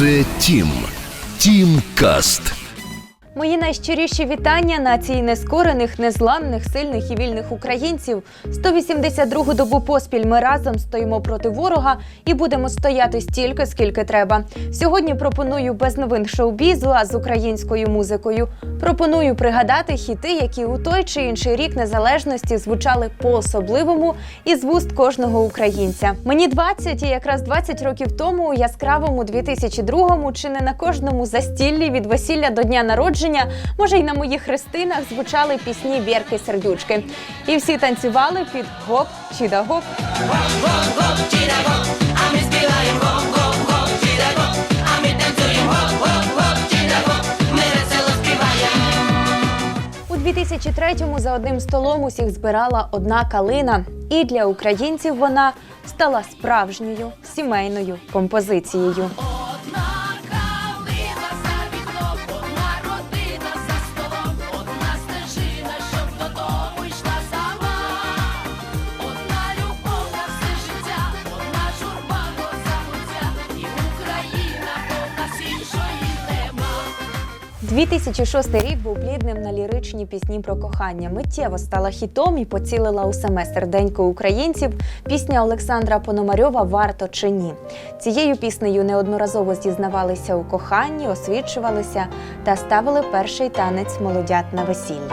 Це Тім. Тім. Мої найщиріші вітання нації нескорених, незламних, сильних і вільних українців. 182-гу добу поспіль ми разом стоїмо проти ворога і будемо стояти стільки, скільки треба. Сьогодні пропоную без новин шоу-бізу, а з українською музикою. Пропоную пригадати хіти, які у той чи інший рік незалежності звучали по-особливому і з вуст кожного українця. Мені 20, і якраз 20 років тому у яскравому 2002-му чи не на кожному застіллі від весілля до дня народження, може й на моїх хрестинах звучали пісні Вірки Сердючки. І всі танцювали під гоп чи да гоп. У 2003-му за одним столом усіх збирала одна калина, і для українців вона стала справжньою сімейною композицією. 2006 рік був плідним на ліричні пісні про кохання. Миттєво стала хітом і поцілила у саме серденько українців. Пісня Олександра Пономарьова Варто чи ні. Цією піснею неодноразово зізнавалися у коханні, освічувалися та ставили перший танець молодят на весіллі.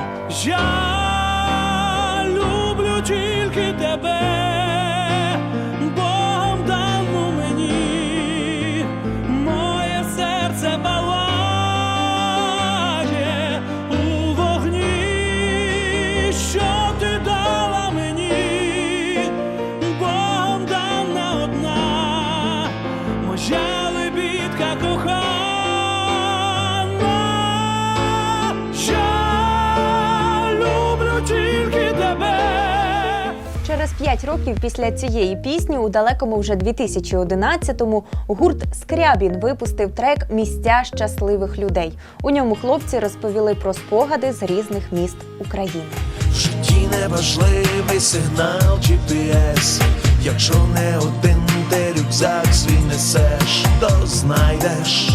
Через п'ять років після цієї пісні, у далекому вже 2011-му, гурт Скрябін випустив трек Місця щасливих людей. У ньому хлопці розповіли про спогади з різних міст України. В житті неважливий сигнал GPS Якщо не один ти рюкзак свій несеш, то знайдеш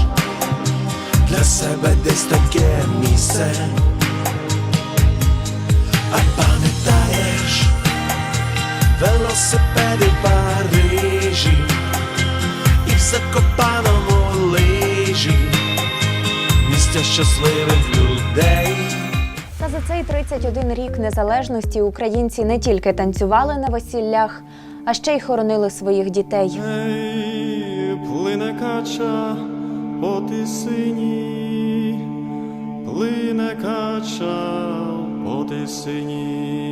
для себе десь таке місце. А пам'ятаєш велосипеди в Парижі і в Закопаному лижі місця щасливих людей. Та за цей 31 рік незалежності українці не тільки танцювали на весіллях, а ще й хоронили своїх дітей. Ей, плине кача по тисині, плине кача по тисині.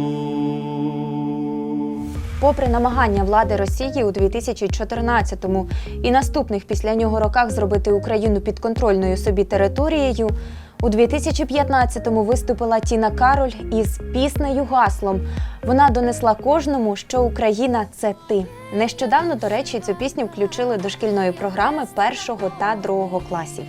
Попри намагання влади Росії у 2014 і наступних після нього роках зробити Україну підконтрольною собі територією, у 2015-му виступила Тіна Кароль із піснею гаслом. Вона донесла кожному, що Україна це ти. Нещодавно, до речі, цю пісню включили до шкільної програми першого та другого класів.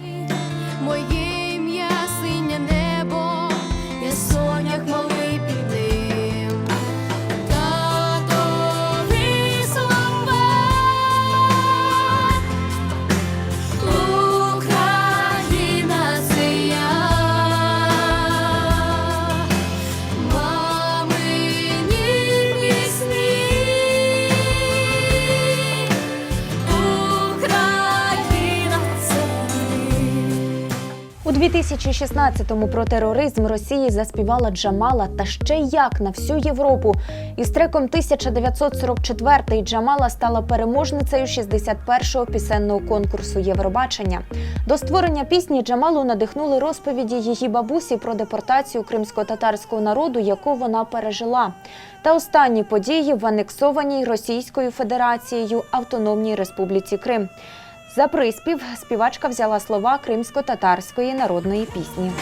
У 2016-му про тероризм Росії заспівала Джамала та ще як на всю Європу. Із треком 1944 Джамала стала переможницею 61-го пісенного конкурсу Євробачення. До створення пісні Джамалу надихнули розповіді її бабусі про депортацію кримсько-татарського народу, яку вона пережила. Та останні події в анексованій Російською Федерацією Автономній Республіці Крим. За приспів співачка взяла слова кримсько-татарської народної пісні.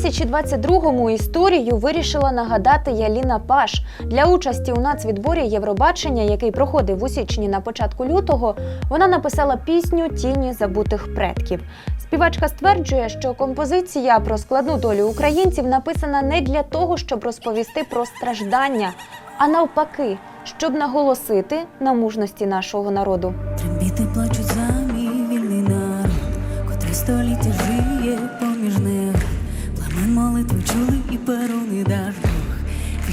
2022-му історію вирішила нагадати Яліна Паш. Для участі у нацвідборі Євробачення, який проходив у січні на початку лютого, вона написала пісню Тіні забутих предків. Співачка стверджує, що композиція про складну долю українців написана не для того, щоб розповісти про страждання, а навпаки, щоб наголосити на мужності нашого народу. Трембіти плачуть за мій вільний народ, котрий століття жиє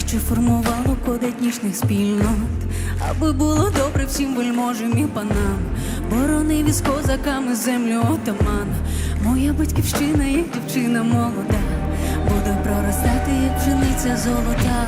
віщо формувало код етнічних спільнот, аби було добре всім вельможам і панам. Боронив із козаками землю отаман. Моя батьківщина, як дівчина молода, буде проростати, як пшениця золота.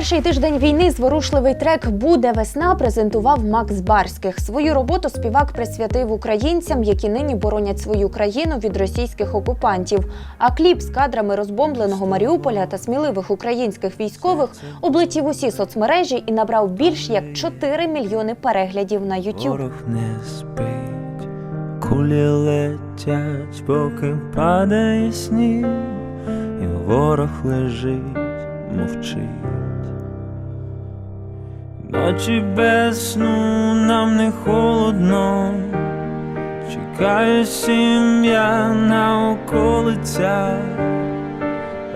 Перший тиждень війни зворушливий трек Буде весна презентував Макс Барських. Свою роботу співак присвятив українцям, які нині боронять свою країну від російських окупантів. А кліп з кадрами розбомбленого Маріуполя та сміливих українських військових облетів усі соцмережі і набрав більш як 4 мільйони переглядів на YouTube. Не спить, кулі летять, поки падає сніг, і ворог лежить, мовчить. Ночі без сну нам не холодно, чекає сім'я на околицях.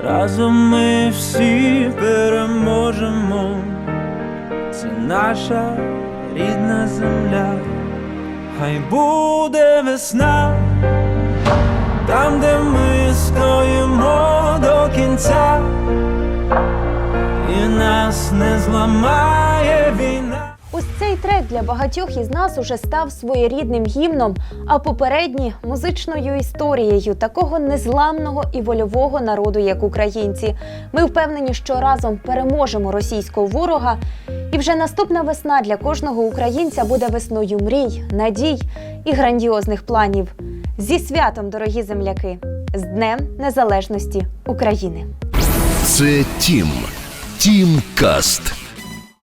Разом ми всі переможемо. Це наша рідна земля, хай буде весна, там, де ми стоїмо до кінця, нас не зламає війна. Ось цей трек для багатьох із нас уже став своєрідним гімном, а попередні музичною історією такого незламного і вольового народу, як українці. Ми впевнені, що разом переможемо російського ворога. І вже наступна весна для кожного українця буде весною мрій, надій і грандіозних планів. Зі святом, дорогі земляки, з Днем Незалежності України! Це Тім. Тім Каст.